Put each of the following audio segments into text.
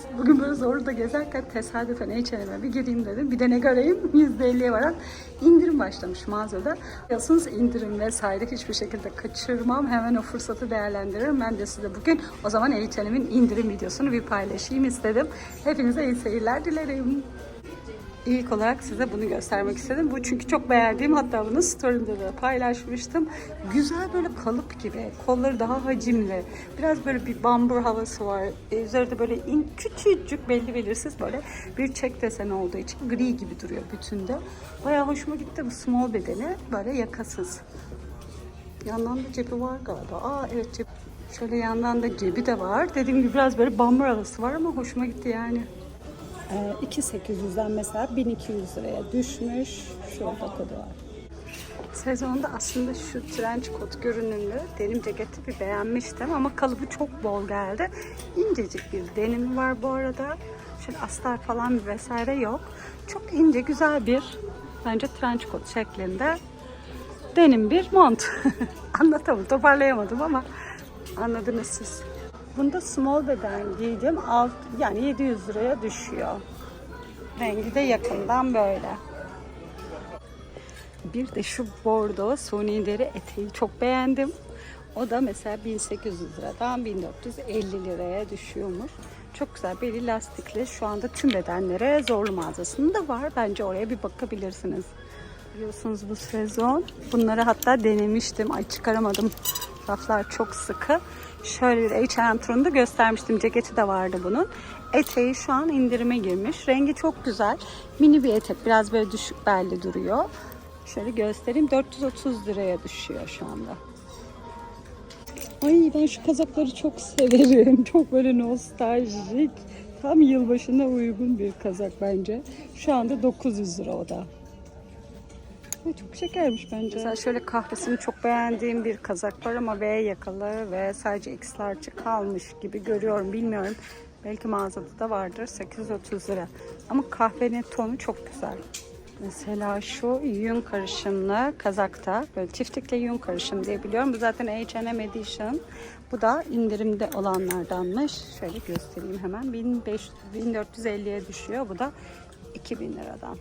geldiniz. Bugün böyle Zorlu'da gezerken tesadüfen H&M'e bir gireyim dedim. Bir de ne göreyim %50'ye varan indirim başlamış mağazada. Biliyorsunuz indirim vesaire hiçbir şekilde kaçırmam. Hemen o fırsatı değerlendiririm. Ben de size bugün o zaman H&M'in indirim videosunu bir paylaşayım istedim. Hepinize iyi seyirler dilerim. İlk olarak size bunu göstermek istedim. Bu çünkü çok beğendiğim hatta bunu story'imde de paylaşmıştım. Güzel böyle kalıp gibi. Kolları daha hacimli. Biraz böyle bir bambur havası var. Ee, üzerinde böyle in, küçücük belli belirsiz böyle bir çek deseni olduğu için gri gibi duruyor bütünde. Bayağı hoşuma gitti bu small bedeni. Böyle yakasız. Yandan da cebi var galiba. Aa evet cep. Şöyle yandan da cebi de var. Dediğim gibi biraz böyle bambur havası var ama hoşuma gitti yani. Ee, 2800'den mesela 1200 liraya düşmüş. Şurada kodu var. Sezonda aslında şu trench coat görünümlü denim ceketi bir beğenmiştim ama kalıbı çok bol geldi. İncecik bir denimi var bu arada. Şöyle astar falan bir vesaire yok. Çok ince güzel bir bence trench coat şeklinde denim bir mont. Anlatamadım, toparlayamadım ama anladınız siz. Bunda small beden giydim. Alt, yani 700 liraya düşüyor. Rengi de yakından böyle. Bir de şu bordo suni deri eteği çok beğendim. O da mesela 1800 liradan 1450 liraya düşüyormuş. Çok güzel beli lastikli. Şu anda tüm bedenlere zorlu mağazasında var. Bence oraya bir bakabilirsiniz. Biliyorsunuz bu sezon bunları hatta denemiştim. Ay çıkaramadım. Raflar çok sıkı. Şöyle bir H&M turunda göstermiştim. Ceketi de vardı bunun. Eteği şu an indirime girmiş. Rengi çok güzel. Mini bir etek. Biraz böyle düşük belli duruyor. Şöyle göstereyim. 430 liraya düşüyor şu anda. Ay ben şu kazakları çok severim. Çok böyle nostaljik. Tam yılbaşına uygun bir kazak bence. Şu anda 900 lira o da. Ay, çok şekermiş bence. Mesela şöyle kahvesini çok beğendiğim bir kazak var ama V yakalı ve sadece X large kalmış gibi görüyorum. Bilmiyorum. Belki mağazada da vardır. 830 lira. Ama kahvenin tonu çok güzel. Mesela şu yün karışımlı kazakta böyle çiftlikle yün karışım diye biliyorum. Bu zaten H&M Edition. Bu da indirimde olanlardanmış. Şöyle göstereyim hemen. 1500 1450'ye düşüyor. Bu da 2000 liradan.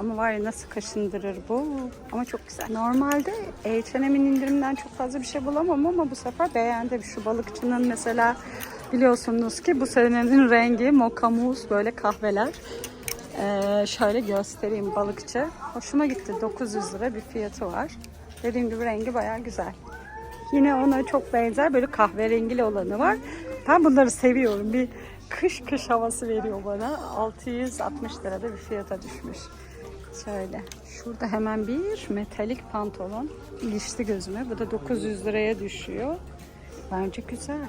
Ama var ya nasıl kaşındırır bu. Ama çok güzel. Normalde H&M'in indiriminden çok fazla bir şey bulamam ama bu sefer beğendim. Şu balıkçının mesela biliyorsunuz ki bu senenin rengi mousse böyle kahveler. Ee, şöyle göstereyim balıkçı. Hoşuma gitti. 900 lira bir fiyatı var. Dediğim gibi rengi baya güzel. Yine ona çok benzer böyle kahverengili olanı var. Ben bunları seviyorum. Bir kış kış havası veriyor bana. 660 lirada bir fiyata düşmüş. Şöyle. Şurada hemen bir metalik pantolon ilişti gözüme. Bu da 900 liraya düşüyor. Bence güzel.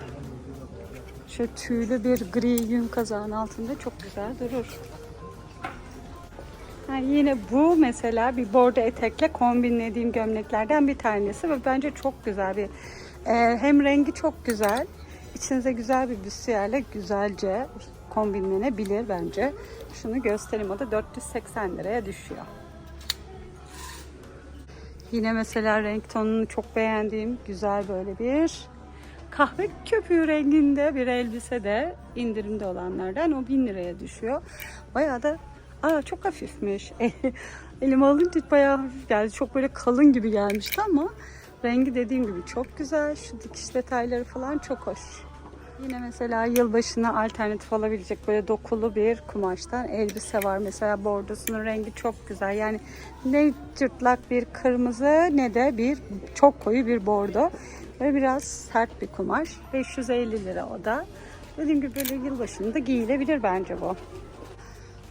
Şöyle tüylü bir gri yün kazağın altında çok güzel durur. Ha, yine bu mesela bir bordo etekle kombinlediğim gömleklerden bir tanesi ve bence çok güzel bir e, hem rengi çok güzel içinize güzel bir büstiyerle güzelce kombinlenebilir bence. Şunu göstereyim o da 480 liraya düşüyor. Yine mesela renk tonunu çok beğendiğim güzel böyle bir kahve köpüğü renginde bir elbise de indirimde olanlardan o 1000 liraya düşüyor. Bayağı da aa, çok hafifmiş. Elime alınca bayağı hafif geldi. Çok böyle kalın gibi gelmişti ama rengi dediğim gibi çok güzel. Şu dikiş detayları falan çok hoş. Yine mesela yılbaşına alternatif olabilecek böyle dokulu bir kumaştan elbise var. Mesela bordosunun rengi çok güzel. Yani ne cırtlak bir kırmızı ne de bir çok koyu bir bordo. Ve biraz sert bir kumaş. 550 lira o da. Dediğim gibi böyle yılbaşında giyilebilir bence bu.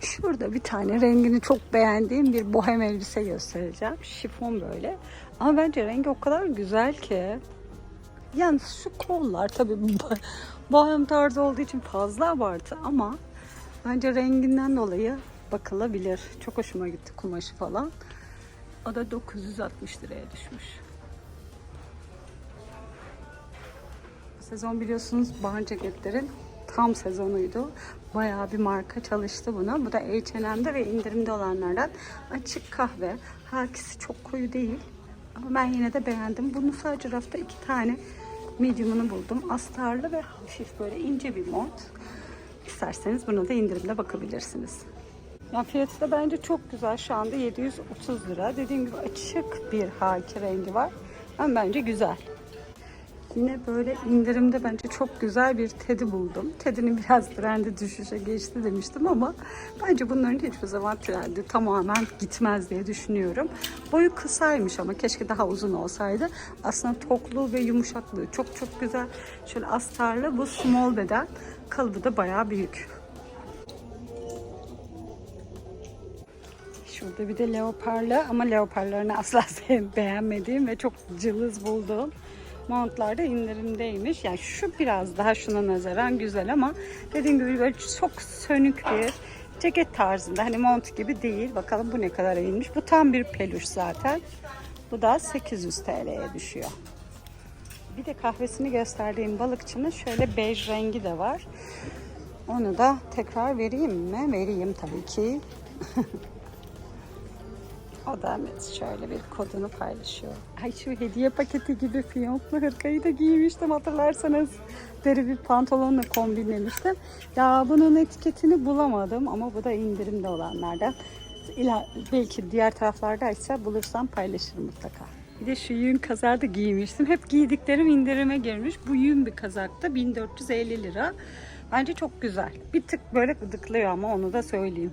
Şurada bir tane rengini çok beğendiğim bir bohem elbise göstereceğim. Şifon böyle. Ama bence rengi o kadar güzel ki. Yani şu kollar tabii bohem tarzı olduğu için fazla abartı ama bence renginden dolayı bakılabilir. Çok hoşuma gitti kumaşı falan. O da 960 liraya düşmüş. Sezon biliyorsunuz bahar ceketlerin tam sezonuydu. Bayağı bir marka çalıştı buna. Bu da H&M'de ve indirimde olanlardan. Açık kahve. Herkesi çok koyu değil. Ama ben yine de beğendim. Bunu sadece rafta iki tane medium'unu buldum. Astarlı ve hafif böyle ince bir mont. İsterseniz buna da indirimle bakabilirsiniz. Ya fiyatı da bence çok güzel. Şu anda 730 lira. Dediğim gibi açık bir haki rengi var. Ama bence güzel. Yine böyle indirimde bence çok güzel bir tedi buldum. Tedinin biraz trendi düşüşe geçti demiştim ama bence bunların hiçbir zaman trendi tamamen gitmez diye düşünüyorum. Boyu kısaymış ama keşke daha uzun olsaydı. Aslında tokluğu ve yumuşaklığı çok çok güzel. Şöyle astarlı bu small beden. Kalıbı da bayağı büyük. Şurada bir de leoparlı ama leoparlarını asla beğenmediğim ve çok cılız bulduğum montlar da indirimdeymiş. Yani şu biraz daha şuna nazaran güzel ama dediğim gibi böyle çok sönük bir ceket tarzında. Hani mont gibi değil. Bakalım bu ne kadar inmiş. Bu tam bir peluş zaten. Bu da 800 TL'ye düşüyor. Bir de kahvesini gösterdiğim balıkçının şöyle bej rengi de var. Onu da tekrar vereyim mi? Vereyim tabii ki. Da şöyle bir kodunu paylaşıyor. Ay şu hediye paketi gibi fiyonklu hırkayı da giymiştim hatırlarsanız. Deri bir pantolonla kombinlemiştim. Ya bunun etiketini bulamadım ama bu da indirimde olanlardan. İla, belki diğer taraflardaysa bulursam paylaşırım mutlaka. Bir de şu yün kazar da giymiştim. Hep giydiklerim indirime girmiş. Bu yün bir kazakta 1450 lira. Bence çok güzel. Bir tık böyle gıdıklıyor ama onu da söyleyeyim.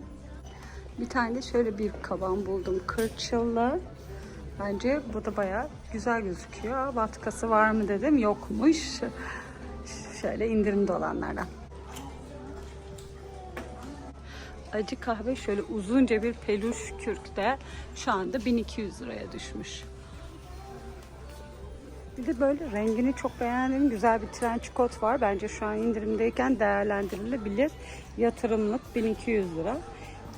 Bir tane de şöyle bir kaban buldum. Kırçıllı. Bence bu da bayağı güzel gözüküyor. Batkası var mı dedim. Yokmuş. Şöyle indirimde olanlardan. Acı kahve şöyle uzunca bir peluş kürkte şu anda 1200 liraya düşmüş. Bir de böyle rengini çok beğendiğim güzel bir trench coat var. Bence şu an indirimdeyken değerlendirilebilir. Yatırımlık 1200 lira.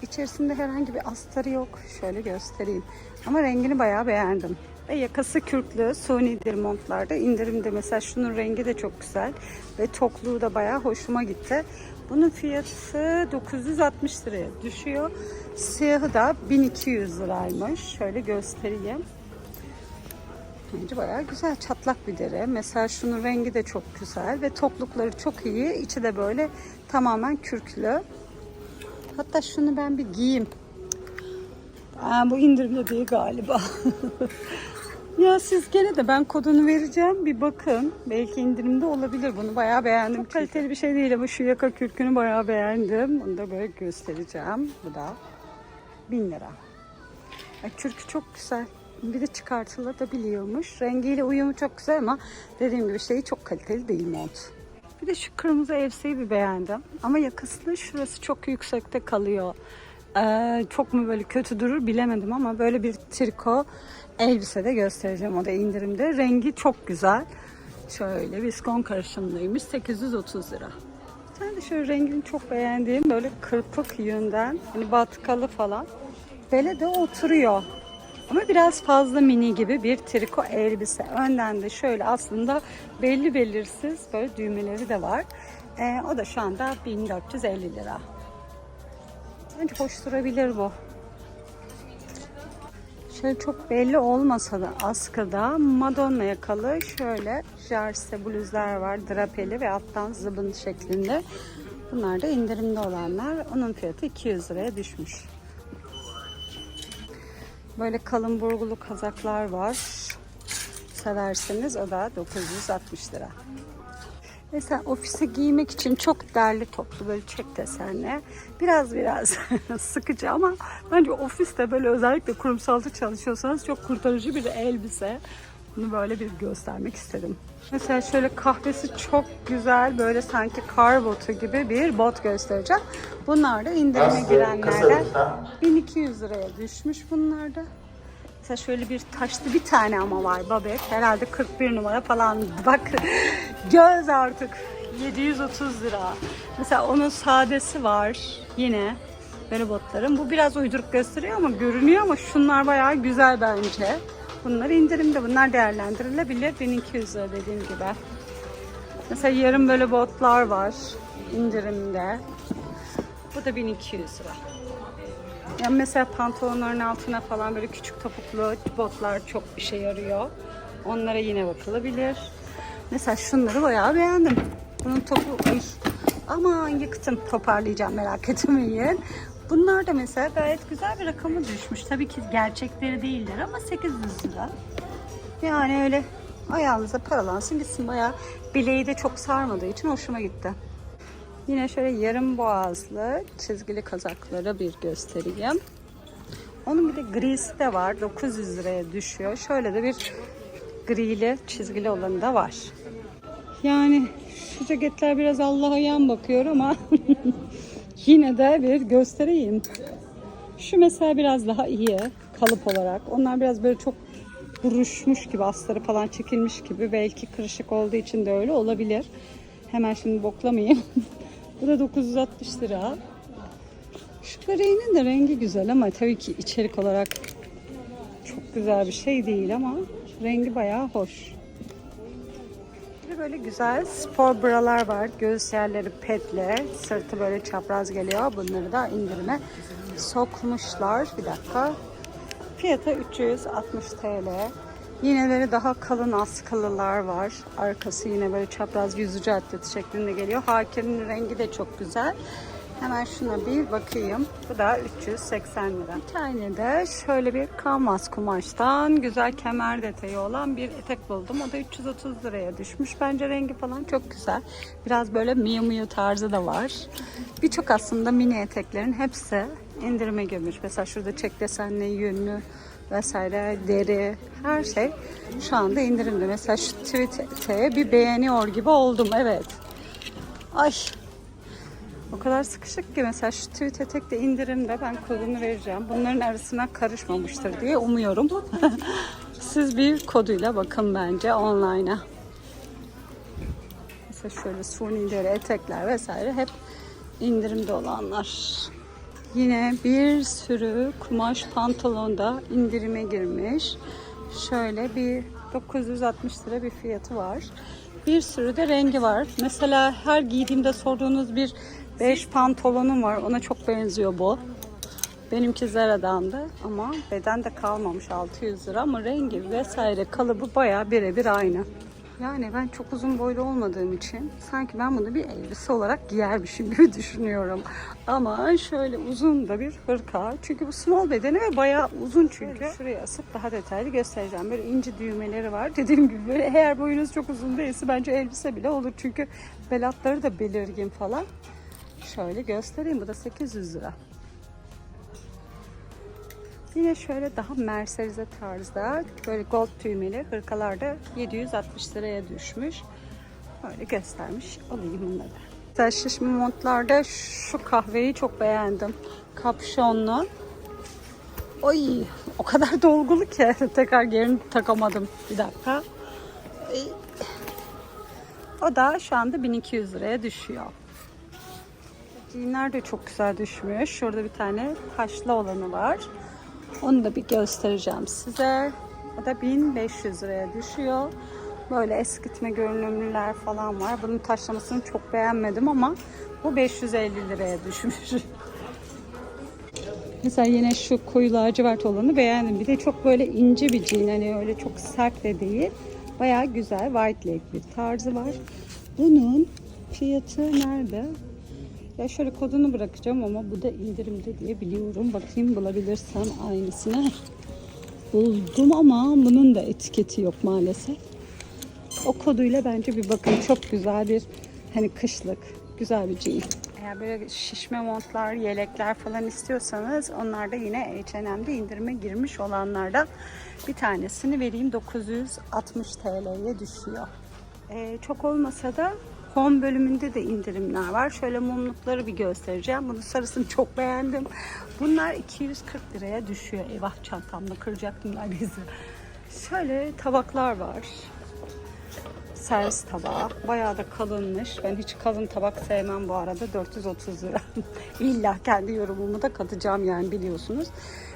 İçerisinde herhangi bir astarı yok. Şöyle göstereyim. Ama rengini bayağı beğendim. Ve yakası kürklü sunidir montlarda indirimde. Mesela şunun rengi de çok güzel. Ve tokluğu da bayağı hoşuma gitti. Bunun fiyatı 960 liraya düşüyor. Siyahı da 1200 liraymış. Şöyle göstereyim. Bence bayağı güzel çatlak bir deri. Mesela şunun rengi de çok güzel ve toklukları çok iyi. İçi de böyle tamamen kürklü. Hatta şunu ben bir giyeyim. Aa, bu indirimde değil galiba. ya siz gene de ben kodunu vereceğim. Bir bakın. Belki indirimde olabilir. Bunu bayağı beğendim. Çok kaliteli bir şey değil ama şu yaka kürkünü bayağı beğendim. Onu da böyle göstereceğim. Bu da 1000 lira. Ya, kürkü çok güzel. Bir de çıkartılabiliyormuş. Rengiyle uyumu çok güzel ama dediğim gibi şeyi çok kaliteli değil mont. Bir de şu kırmızı elbiseyi bir beğendim. Ama yakasının şurası çok yüksekte kalıyor. Ee, çok mu böyle kötü durur bilemedim ama böyle bir triko elbise de göstereceğim. O da indirimde. Rengi çok güzel. Şöyle viskon karışımlıymış. 830 lira. Bir tane de şöyle rengini çok beğendiğim böyle kırpık yönden. Hani batkalı falan. Böyle de oturuyor. Ama biraz fazla mini gibi bir triko elbise. Önden de şöyle aslında belli belirsiz böyle düğmeleri de var. Ee, o da şu anda 1450 lira. Bence hoş durabilir bu. Şöyle çok belli olmasa da askıda Madonna yakalı şöyle jarse bluzlar var. Drapeli ve alttan zıbın şeklinde. Bunlar da indirimde olanlar. Onun fiyatı 200 liraya düşmüş. Böyle kalın burgulu kazaklar var. Severseniz o da 960 lira. Mesela ofise giymek için çok derli toplu böyle çek desenli. Biraz biraz sıkıcı ama bence ofiste böyle özellikle kurumsalda çalışıyorsanız çok kurtarıcı bir elbise. Bunu böyle bir göstermek istedim. Mesela şöyle kahvesi çok güzel böyle sanki kar botu gibi bir bot göstereceğim. Bunlar da indirime girenlerden 1200 liraya düşmüş bunlar da. Mesela şöyle bir taşlı bir tane ama var babet. Herhalde 41 numara falan. Bak göz artık. 730 lira. Mesela onun sadesi var yine. Böyle botların. Bu biraz uyduruk gösteriyor ama görünüyor ama şunlar bayağı güzel bence. Bunlar indirimde. Bunlar değerlendirilebilir. 1200 lira dediğim gibi. Mesela yarım böyle botlar var indirimde. Bu da 1200 lira. Yani mesela pantolonların altına falan böyle küçük topuklu botlar çok işe yarıyor. Onlara yine bakılabilir. Mesela şunları bayağı beğendim. Bunun topu aman yıktım toparlayacağım merak etmeyin. Bunlar da mesela gayet güzel bir rakamı düşmüş. Tabii ki gerçekleri değildir ama 800 lira. Yani öyle ayağınıza paralansın gitsin bayağı bileği de çok sarmadığı için hoşuma gitti. Yine şöyle yarım boğazlı çizgili kazakları bir göstereyim. Onun bir de grisi de var. 900 liraya düşüyor. Şöyle de bir grili çizgili olanı da var. Yani şu ceketler biraz Allah'a yan bakıyor ama yine de bir göstereyim. Şu mesela biraz daha iyi kalıp olarak. Onlar biraz böyle çok buruşmuş gibi astarı falan çekilmiş gibi. Belki kırışık olduğu için de öyle olabilir. Hemen şimdi boklamayayım. Bu da 960 lira. Şu böreğinin de rengi güzel ama tabii ki içerik olarak çok güzel bir şey değil ama rengi bayağı hoş. Böyle güzel spor bralar var. Göğüs yerleri petle, sırtı böyle çapraz geliyor. Bunları da indirime sokmuşlar. Bir dakika. Fiyatı 360 TL. Yine böyle daha kalın askılılar var. Arkası yine böyle çapraz yüzücü atleti şeklinde geliyor. Hakirin rengi de çok güzel. Hemen şuna bir bakayım. Bu da 380 lira. Bir tane de şöyle bir kanvas kumaştan güzel kemer detayı olan bir etek buldum. O da 330 liraya düşmüş. Bence rengi falan çok güzel. Biraz böyle miyu miyu tarzı da var. Birçok aslında mini eteklerin hepsi indirime girmiş. Mesela şurada çek desenli, yünlü vesaire, deri, her şey şu anda indirimde. Mesela şu tweet'e bir beğeniyor gibi oldum. Evet. Ay o kadar sıkışık ki mesela şu tweet etek de indirimde ben kodunu vereceğim. Bunların arasına karışmamıştır diye umuyorum. Siz bir koduyla bakın bence online'a. Mesela şöyle suni etekler vesaire hep indirimde olanlar. Yine bir sürü kumaş pantolon da indirime girmiş. Şöyle bir 960 lira bir fiyatı var. Bir sürü de rengi var. Mesela her giydiğimde sorduğunuz bir beş pantolonum var. Ona çok benziyor bu. Benimki Zara'dandı ama beden de kalmamış 600 lira ama rengi vesaire kalıbı bayağı birebir aynı. Yani ben çok uzun boylu olmadığım için sanki ben bunu bir elbise olarak giyermişim gibi düşünüyorum. Ama şöyle uzun da bir hırka. Çünkü bu small bedeni ve bayağı uzun çünkü. Şuraya asıp daha detaylı göstereceğim. Böyle ince düğmeleri var. Dediğim gibi böyle eğer boyunuz çok uzun değilse bence elbise bile olur. Çünkü belatları da belirgin falan. Şöyle göstereyim. Bu da 800 lira. Yine şöyle daha Mercedes tarzda böyle gold düğmeli hırkalar da 760 liraya düşmüş. Böyle göstermiş olayım bunları. Mesela şişme montlarda şu kahveyi çok beğendim. Kapşonlu. Oy o kadar dolgulu ki tekrar geri takamadım. Bir dakika. O da şu anda 1200 liraya düşüyor. Jeanler de çok güzel düşmüş. Şurada bir tane taşlı olanı var. Onu da bir göstereceğim size. O da 1500 liraya düşüyor. Böyle eskitme görünümlüler falan var. Bunun taşlamasını çok beğenmedim ama bu 550 liraya düşmüş. Mesela yine şu koyu lacivert olanı beğendim. Bir de çok böyle ince bir jean. Hani öyle çok sert de değil. Bayağı güzel white leg bir tarzı var. Bunun fiyatı nerede? Ya şöyle kodunu bırakacağım ama bu da indirimde diye biliyorum. Bakayım bulabilirsem aynısını. Buldum ama bunun da etiketi yok maalesef. O koduyla bence bir bakın. Çok güzel bir hani kışlık güzel bir jean. Eğer böyle şişme montlar, yelekler falan istiyorsanız onlar da yine H&M'de indirime girmiş olanlardan bir tanesini vereyim. 960 TL'ye düşüyor. Ee, çok olmasa da Home bölümünde de indirimler var. Şöyle mumlukları bir göstereceğim. Bunun sarısını çok beğendim. Bunlar 240 liraya düşüyor. Eyvah çantamda kıracaktım neredeyse. Şöyle tabaklar var. Servis tabağı. Bayağı da kalınmış. Ben hiç kalın tabak sevmem bu arada. 430 lira. İlla kendi yorumumu da katacağım yani biliyorsunuz.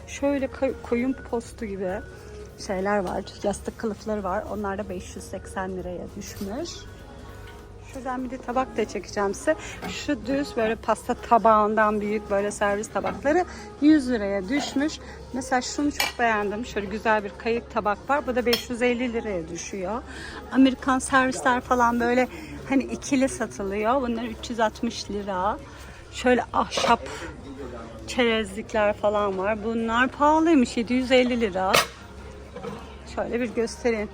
Şöyle koyun postu gibi şeyler var. Yastık kılıfları var. Onlar da 580 liraya düşmüş. Şuradan bir de tabak da çekeceğim size. Şu düz böyle pasta tabağından büyük böyle servis tabakları 100 liraya düşmüş. Mesela şunu çok beğendim. Şöyle güzel bir kayık tabak var. Bu da 550 liraya düşüyor. Amerikan servisler falan böyle hani ikili satılıyor. Bunlar 360 lira. Şöyle ahşap çerezlikler falan var. Bunlar pahalıymış. 750 lira. Şöyle bir göstereyim.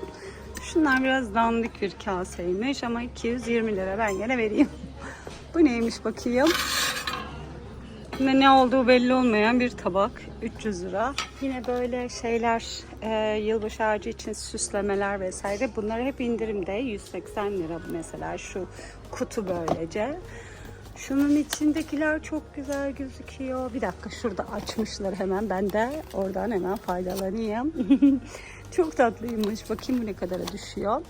Şunlar biraz dandik bir kaseymiş ama 220 lira ben gene vereyim. Bu neymiş bakayım. Yine ne olduğu belli olmayan bir tabak. 300 lira. Yine böyle şeyler e, yılbaşı ağacı için süslemeler vesaire. Bunlar hep indirimde. 180 lira mesela şu kutu böylece. Şunun içindekiler çok güzel gözüküyor. Bir dakika şurada açmışlar hemen. Ben de oradan hemen faydalanayım. çok tatlıymış. Bakayım bu ne kadara düşüyor.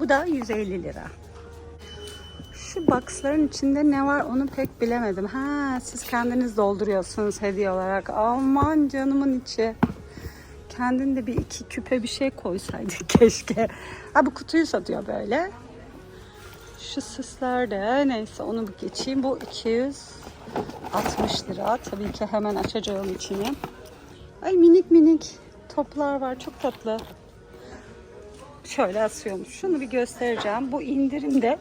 Bu da 150 lira. Şu boxların içinde ne var onu pek bilemedim. Ha siz kendiniz dolduruyorsunuz hediye olarak. Aman canımın içi. Kendin de bir iki küpe bir şey koysaydın keşke. Ha bu kutuyu satıyor böyle. Şu süsler de neyse onu bir geçeyim. Bu 260 lira. Tabii ki hemen açacağım içini. Ay minik minik toplar var. Çok tatlı. Şöyle asıyormuş. Şunu bir göstereceğim. Bu indirimde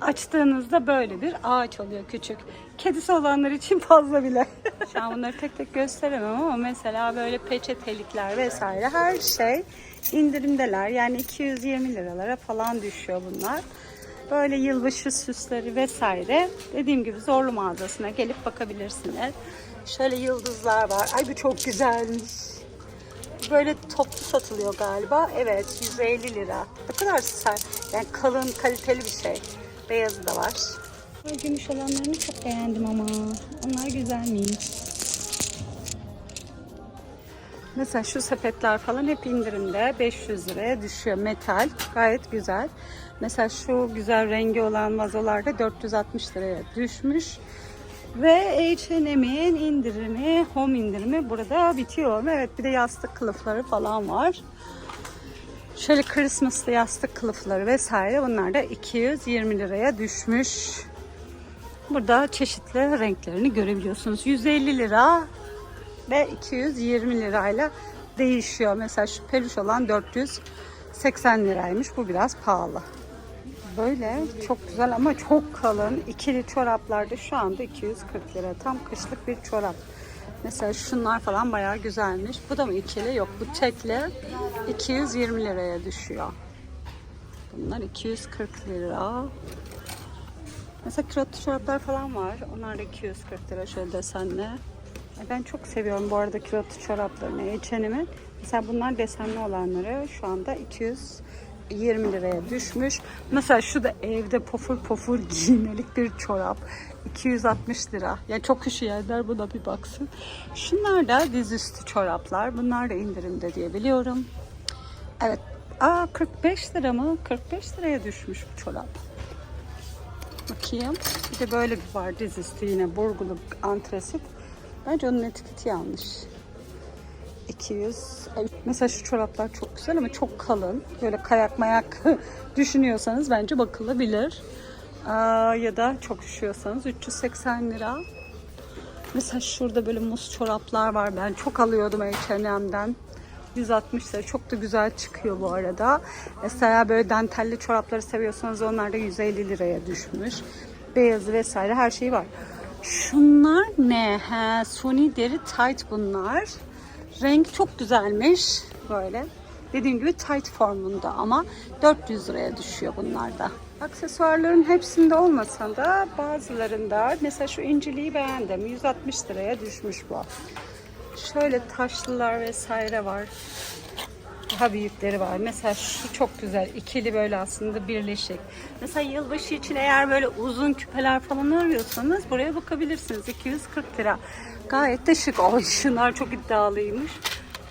açtığınızda böyle bir ağaç oluyor küçük. Kedisi olanlar için fazla bile. Şu an bunları tek tek gösteremem ama mesela böyle peçetelikler vesaire her şey indirimdeler. Yani 220 liralara falan düşüyor bunlar. Böyle yılbaşı süsleri vesaire. Dediğim gibi Zorlu mağazasına gelip bakabilirsiniz. Şöyle yıldızlar var. Ay bu çok güzelmiş. Böyle toplu satılıyor galiba. Evet 150 lira. Ne kadar sar. Yani kalın kaliteli bir şey. Beyazı da var. Gümüş olanlarını çok beğendim ama. Onlar güzelmiş. Mesela şu sepetler falan hep indirimde. 500 liraya düşüyor. Metal. Gayet güzel. Mesela şu güzel rengi olan vazolar da 460 liraya düşmüş. Ve H&M'in indirimi, home indirimi burada bitiyor. Evet bir de yastık kılıfları falan var. Şöyle Christmas'lı yastık kılıfları vesaire bunlar da 220 liraya düşmüş. Burada çeşitli renklerini görebiliyorsunuz. 150 lira ve 220 lirayla değişiyor. Mesela şu peluş olan 480 liraymış. Bu biraz pahalı. Böyle çok güzel ama çok kalın ikili çoraplarda şu anda 240 lira. Tam kışlık bir çorap. Mesela şunlar falan bayağı güzelmiş. Bu da mı ikili? Yok bu tekli 220 liraya düşüyor. Bunlar 240 lira. Mesela kilotlu çoraplar falan var. Onlar da 240 lira şöyle desenli. Ay Ben çok seviyorum bu arada kilotlu çoraplarını. H&M'in. Mesela bunlar desenli olanları şu anda 220 liraya düşmüş. Mesela şu da evde pofur pofur giymelik bir çorap. 260 lira. Yani çok üşüyenler buna bir baksın. Şunlar da dizüstü çoraplar. Bunlar da indirimde diye biliyorum. Evet. Aa 45 lira mı? 45 liraya düşmüş bu çorap. Bakayım. Bir de böyle bir var dizüstü yine burgulu antresit. Bence onun etiketi yanlış. 200. Evet, Mesela şu çoraplar çok güzel ama çok kalın. Böyle kayak mayak düşünüyorsanız bence bakılabilir. Aa, ya da çok üşüyorsanız 380 lira. Mesela şurada böyle muz çoraplar var. Ben çok alıyordum H&M'den. 160 lira. Çok da güzel çıkıyor bu arada. Mesela böyle dantelli çorapları seviyorsanız onlar da 150 liraya düşmüş. Beyazı vesaire her şey var. Şunlar ne? He, suni deri tight bunlar. Renk çok güzelmiş. Böyle. Dediğim gibi tight formunda ama 400 liraya düşüyor bunlar da. Aksesuarların hepsinde olmasa da bazılarında mesela şu inciliği beğendim. 160 liraya düşmüş bu. Şöyle taşlılar vesaire var. Daha büyükleri var. Mesela şu çok güzel. ikili böyle aslında birleşik. Mesela yılbaşı için eğer böyle uzun küpeler falan arıyorsanız buraya bakabilirsiniz. 240 lira. Gayet de şık. Ay şunlar çok iddialıymış.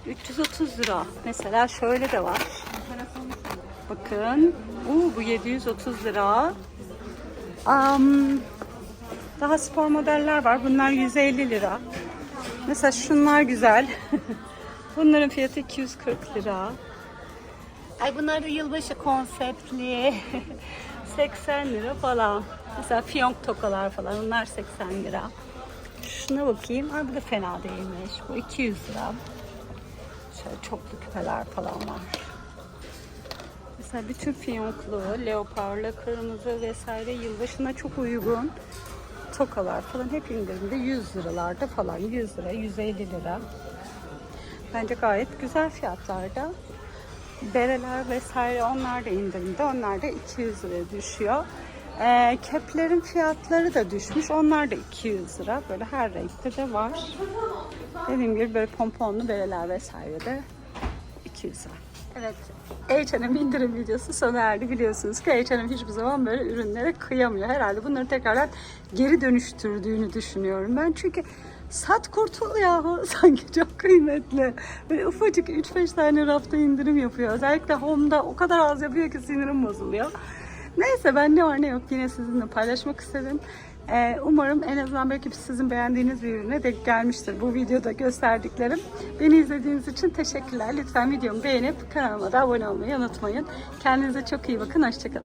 330 lira. Mesela şöyle de var. Bakın. Uu, bu 730 lira. Am, daha spor modeller var. Bunlar 150 lira. Mesela şunlar güzel. Bunların fiyatı 240 lira. Ay bunlar da yılbaşı konseptli. 80 lira falan. Mesela fiyonk tokalar falan onlar 80 lira. Şuna bakayım. Ay bu da fena değilmiş. Bu 200 lira. Şöyle çoklu küpeler falan var. Mesela bütün fiyonklu, leoparlı, kırmızı vesaire yılbaşına çok uygun tokalar falan hep indirimde 100 liralarda falan 100 lira 150 lira. Bence gayet güzel fiyatlarda. Bereler vesaire onlar da indirimde. Onlar da 200 lira düşüyor. Ee, keplerin fiyatları da düşmüş. Onlar da 200 lira. Böyle her renkte de var. Dediğim gibi böyle pomponlu bereler vesaire de 200 lira. Evet. H&M indirim videosu sona erdi. Biliyorsunuz ki H&M hiçbir zaman böyle ürünlere kıyamıyor. Herhalde bunları tekrardan geri dönüştürdüğünü düşünüyorum ben. Çünkü sat kurtul yahu sanki çok kıymetli. Böyle ufacık 3-5 tane rafta indirim yapıyor. Özellikle Home'da o kadar az yapıyor ki sinirim bozuluyor. Neyse ben ne var ne yok yine sizinle paylaşmak istedim. Ee, umarım en azından belki sizin beğendiğiniz bir ürüne denk gelmiştir bu videoda gösterdiklerim. Beni izlediğiniz için teşekkürler. Lütfen videomu beğenip kanalıma da abone olmayı unutmayın. Kendinize çok iyi bakın. Hoşçakalın.